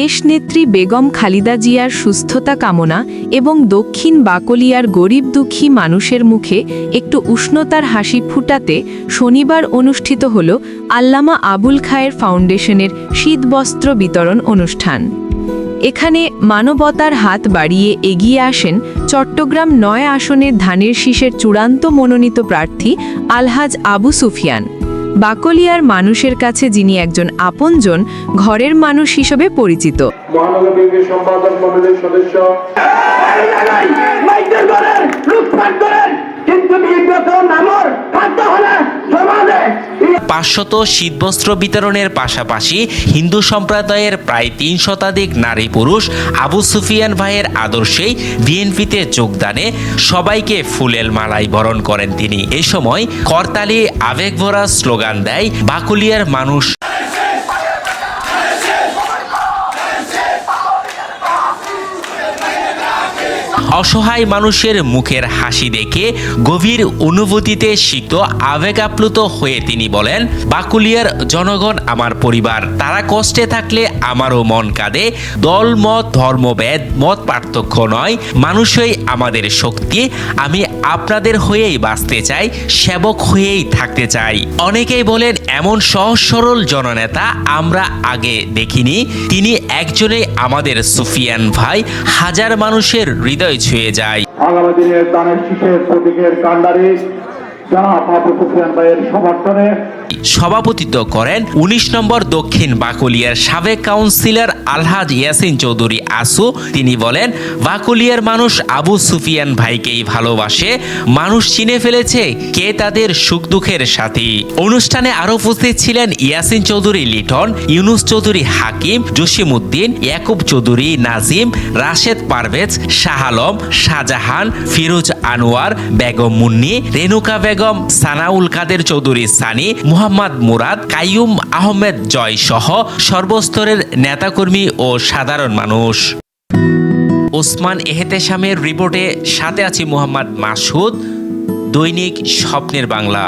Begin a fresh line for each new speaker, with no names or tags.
দেশনেত্রী বেগম খালিদা জিয়ার সুস্থতা কামনা এবং দক্ষিণ বাকলিয়ার গরিব দুঃখী মানুষের মুখে একটু উষ্ণতার হাসি ফুটাতে শনিবার অনুষ্ঠিত হল আল্লামা আবুল খায়ের ফাউন্ডেশনের শীতবস্ত্র বিতরণ অনুষ্ঠান। এখানে মানবতার হাত বাড়িয়ে এগিয়ে আসেন চট্টগ্রাম নয় আসনের ধানের শীষের চূড়ান্ত মনোনীত প্রার্থী আলহাজ আবু সুফিয়ান। বাকলিয়ার মানুষের কাছে যিনি একজন আপনজন ঘরের মানুষ হিসেবে পরিচিত।
সম্পাদক সদস্য
মাইকেল করেন লুটপাট করেন কিন্তু নির্বাচন আমার থাকতে হলে সমাজে
পাঁচশত শীতবস্ত্র বিতরণের পাশাপাশি হিন্দু সম্প্রদায়ের প্রায় তিন শতাধিক নারী পুরুষ আবু সুফিয়ান ভাইয়ের আদর্শেই বিএনপিতে যোগদানে সবাইকে ফুলের মালাই বরণ করেন তিনি। এ সময় করতালি আবেগভরা স্লোগান দেয় বাকুলিয়ার মানুষ। অসহায় মানুষের মুখের হাসি দেখে গভীর অনুভূতিতে সিক্ত আবেগ আপ্লুত হয়ে তিনি বলেন, বাকুলিয়ার জনগণ আমার পরিবার। তারা কষ্টে থাকলে আমারও মন কাঁদে। দল, মত ধর্মভেদ মত পার্থক্য নয়। মানুষই আমাদের শক্তি। আমি আপনাদের হয়েই বাঁচতে চাই, সেবক হয়েই থাকতে চাই। অনেকেই বলেন এমন সহজ সরল জননেতা আমরা আগে দেখিনি। তিনি একজনে আমাদের সুফিয়ান ভাই। হাজার মানুষের হৃদয় ছুঁয়ে যায়। সভাপতিত্ব করেন ১৯ নম্বর দক্ষিণ বাকুলিয়ার সাবেক কাউন্সিলর আলহাজ ইয়াসিন চৌধুরী আসু। তিনি বলেন, বাকুলিয়ার মানুষ আবু সুফিয়ান ভাইকেই ভালোবাসে, মানুষ চিনে ফেলেছে কে তাদের সুখ দুঃখের সাথী। অনুষ্ঠানে আরও উপস্থিত ছিলেন ইয়াসিন চৌধুরী লিটন, ইউনুস চৌধুরী হাকিম, জসিমউদ্দিন, ইয়াকুব চৌধুরী নাজিম, রাশেদ পারভেজ, শাহ আলম, শাহজাহান, ফিরোজ আনোয়ার, বেগম মুন্নি রেনুকা বেগম সানাউল কাদের চৌধুরী, সানি মোহাম্মদ মুরাদ, কাইয়ুম আহমেদ জয় সহ সর্বস্তরের নেতাকর্মী ও সাধারণ মানুষ। ওসমান এহতেশামের রিপোর্টে সাথে আছি মোহাম্মদ মাসুদ দৈনিক স্বপ্নের বাংলা।